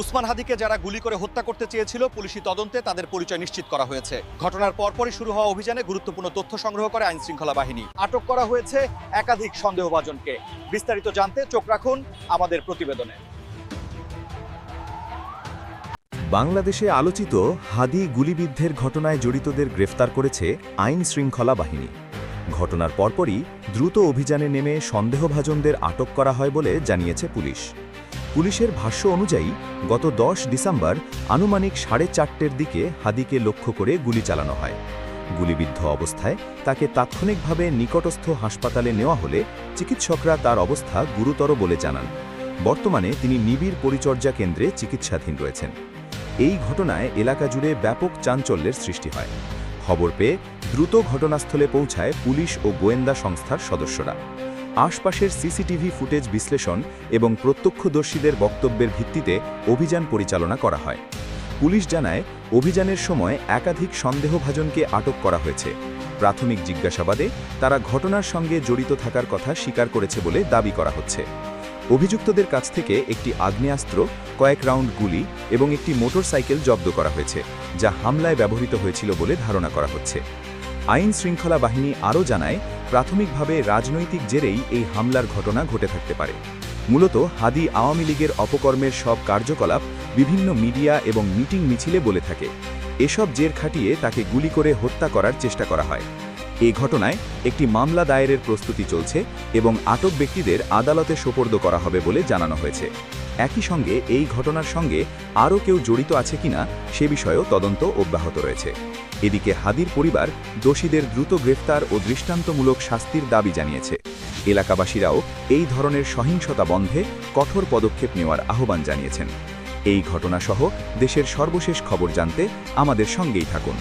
উসমান হাদিকে যারা গুলি করে হত্যা করতে চেয়েছিল, পুলিশি তদন্তে তাদের পরিচয় নিশ্চিত করা হয়েছে। ঘটনার পরপরই শুরু হওয়া অভিযানে গুরুত্বপূর্ণ তথ্য সংগ্রহ করে আইন শৃঙ্খলা বাহিনী। আটক করা হয়েছে একাধিক সন্দেহভাজনকে। বিস্তারিত জানতে চোখ রাখুন আমাদের প্রতিবেদনে। বাংলাদেশে আলোচিত হাদি গুলিবিদ্ধের ঘটনায় জড়িতদের গ্রেফতার করেছে আইন শৃঙ্খলা বাহিনী। ঘটনার পরপরই দ্রুত অভিযানে নেমে সন্দেহভাজনদের আটক করা হয় বলে জানিয়েছে পুলিশ। পুলিশের ভাষ্য অনুযায়ী, গত দশ ডিসেম্বর আনুমানিক সাড়ে চারটের দিকে হাদিকে লক্ষ্য করে গুলি চালানো হয়। গুলিবিদ্ধ অবস্থায় তাকে তাৎক্ষণিকভাবে নিকটস্থ হাসপাতালে নেওয়া হলে চিকিৎসকরা তার অবস্থা গুরুতর বলে জানান। বর্তমানে তিনি নিবিড় পরিচর্যা কেন্দ্রে চিকিৎসাধীন রয়েছেন। এই ঘটনায় এলাকা জুড়ে ব্যাপক চাঞ্চল্যের সৃষ্টি হয়। খবর পেয়ে দ্রুত ঘটনাস্থলে পৌঁছায় পুলিশ ও গোয়েন্দা সংস্থার সদস্যরা। আশপাশের সিসিটিভি ফুটেজ বিশ্লেষণ এবং প্রত্যক্ষদর্শীদের বক্তব্যের ভিত্তিতে অভিযান পরিচালনা করা হয়। পুলিশ জানায়, অভিযানের সময় একাধিক সন্দেহভাজনকে আটক করা হয়েছে। প্রাথমিক জিজ্ঞাসাবাদে তারা ঘটনার সঙ্গে জড়িত থাকার কথা স্বীকার করেছে বলে দাবি করা হচ্ছে। অভিযুক্তদের কাছ থেকে একটি আগ্নেয়াস্ত্র, কয়েক রাউন্ড গুলি এবং একটি মোটরসাইকেল জব্দ করা হয়েছে, যা হামলায় ব্যবহৃত হয়েছিল বলে ধারণা করা হচ্ছে। আইন শৃঙ্খলা বাহিনী আরও জানায়, প্রাথমিকভাবে রাজনৈতিক জেরেই এই হামলার ঘটনা ঘটে থাকতে পারে। মূলত হাদি আওয়ামী লীগের অপকর্মের সব কার্যকলাপ বিভিন্ন মিডিয়া এবং মিটিং মিছিলে বলে থাকে। এসব জের খাটিয়ে তাকে গুলি করে হত্যা করার চেষ্টা করা হয়। এই ঘটনায় একটি মামলা দায়েরের প্রস্তুতি চলছে এবং আটক ব্যক্তিদের আদালতে সোপর্দ করা হবে বলে জানানো হয়েছে। একই সঙ্গে এই ঘটনার সঙ্গে আরও কেউ জড়িত আছে কিনা সে বিষয়েও তদন্ত অব্যাহত রয়েছে। এদিকে হাদির পরিবার দোষীদের দ্রুত গ্রেফতার ও দৃষ্টান্তমূলক শাস্তির দাবি জানিয়েছে। এলাকাবাসীরাও এই ধরনের সহিংসতা বন্ধে কঠোর পদক্ষেপ নেওয়ার আহ্বান জানিয়েছেন। এই ঘটনাসহ দেশের সর্বশেষ খবর জানতে আমাদের সঙ্গেই থাকুন।